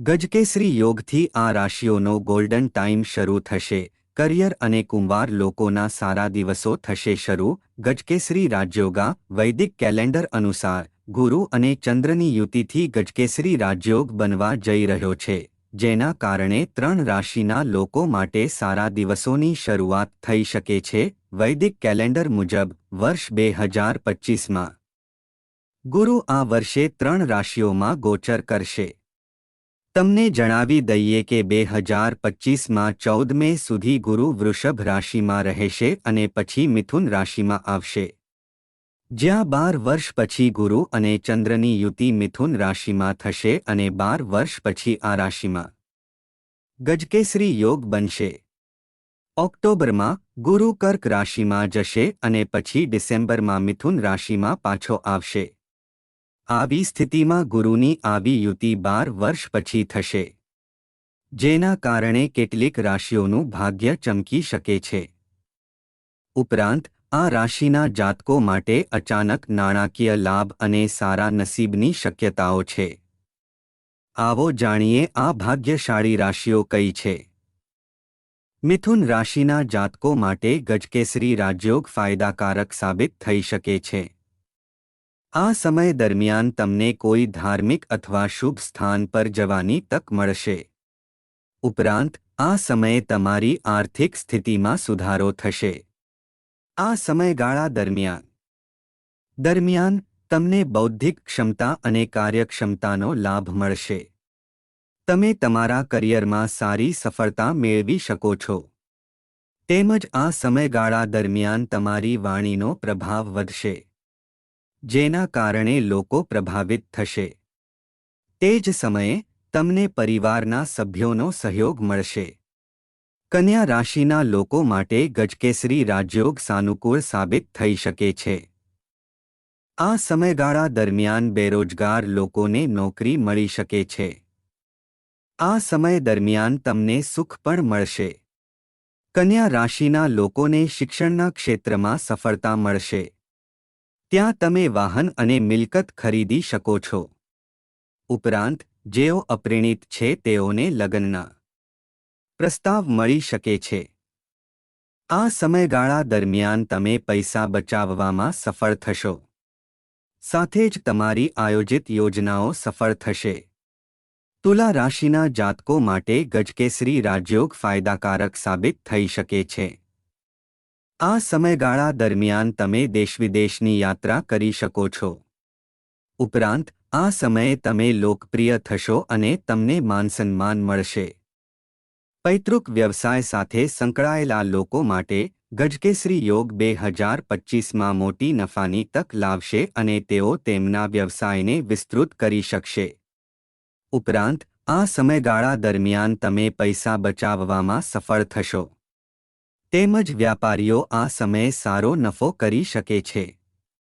ગજકેસરી યોગથી આ રાશિઓનો golden time શરૂ થશે. કરિયર અને કુંવાર લોકોના સારા દિવસો થશે શરૂ. ગજકેસરી રાજયોગા, વૈદિક કેલેન્ડર અનુસાર, ગુરુ અને ચંદ્રની યુતિથી ગજકેસરી રાજયોગ બનવા જઈ રહ્યો છે. જેના કારણે ત્રણ રાશિના લોકો માટે સારા દિવસોની શરૂઆત થઈ શકે છે. વૈદિક કેલેન્ડર મુજબ, વર્ષ બે હજાર પચ્ચીસમાં ગુરુ આ વર્ષે ત્રણ રાશિઓમાં ગોચર કરશે. તમને જણાવી દઈએ કે બે હજાર પચ્ચીસમાં ચૌદ મે સુધી ગુરુ વૃષભ રાશિમાં રહેશે અને પછી મિથુન રાશિમાં આવશે. જ્યાં બાર વર્ષ પછી ગુરુ અને ચંદ્રની યુતિ મિથુન રાશિમાં થશે અને બાર વર્ષ પછી આ રાશિમાં. ગજકેસરી યોગ બનશે. ઓક્ટોબરમાં ગુરુ કર્ક રાશિમાં જશે અને પછી ડિસેમ્બરમાં મિથુન રાશિમાં પાછો આવશે. આવી સ્થિતિમાં ગુરુની આવી યુતિ બાર વર્ષ પછી થશે. જેના કારણે કેટલીક રાશિઓનું ભાગ્ય ચમકી શકે છે. ઉપરાંત, આ રાશિના જાતકો માટે અચાનક નાણાકીય લાભ અને સારા નસીબની શક્યતાઓ છે. આવો જાણીએ આ ભાગ્યશાળી રાશિઓ કઈ છે. મિથુન રાશિના જાતકો માટે ગજકેસરી રાજયોગ ફાયદાકારક સાબિત થઈ શકે છે. આ સમય દરમિયાન તમને કોઈ ધાર્મિક અથવા શુભ સ્થાન પર જવાની તક મળશે. ઉપરાંત, આ સમયે તમારી આર્થિક સ્થિતિમાં સુધારો થશે. આ સમયગાળા દરમિયાન. દરમિયાન, તમને બૌદ્ધિક ક્ષમતા અને કાર્યક્ષમતાનો લાભ મળશે. તમે તમારા કરિયરમાં સારી સફળતા મેળવી શકો છો. તેમજ આ સમયગાળા દરમિયાન તમારી વાણીનો પ્રભાવ વધશે. જેના કારણે લોકો પ્રભાવિત થશે. તે જ સમયે, તમને પરિવારના સભ્યોનો સહયોગ મળશે. કન્યા રાશિના લોકો માટે ગજકેસરી રાજયોગ સાનુકૂળ સાબિત થઈ શકે છે. આ સમયગાળા દરમિયાન બેરોજગાર લોકોને નોકરી મળી શકે છે. આ સમય દરમિયાન તમને સુખ પણ મળશે. કન્યા રાશિના લોકોને શિક્ષણના ક્ષેત્રમાં સફળતા મળશે. ત્યાં તમે વાહન અને મિલકત ખરીદી શકો છો. ઉપરાંત, જેઓ અપ્રેણિત છે તેઓને લગ્નના પ્રસ્તાવ મળી શકે છે. આ સમયગાળા દરમિયાન તમે પૈસા બચાવવામાં સફળ થશો. સાથે જ તમારી આયોજિત યોજનાઓ સફળ થશે. તુલા રાશિના જાતકો માટે ગજકેસરી રાજયોગ ફાયદાકારક સાબિત થઈ શકે છે. આ સમયગાળા દરમિયાન તમે દેશવિદેશની યાત્રા કરી શકો છો. ઉપરાંત, આ સમયે તમે લોકપ્રિય થશો અને તમને માનસન્માન મળશે. પૈતૃક વ્યવસાય સાથે સંકળાયેલા લોકો માટે ગજકેસરી યોગ બે હજાર પચ્ચીસમાં મોટી નફાની તક લાવશે અને તેઓ તેમના વ્યવસાયને વિસ્તૃત કરી શકશે. ઉપરાંત, આ સમયગાળા દરમિયાન તમે પૈસા બચાવવામાં સફળ થશો. તેમજ વ્યાપારીઓ આ સમયે સારો નફો કરી શકે છે.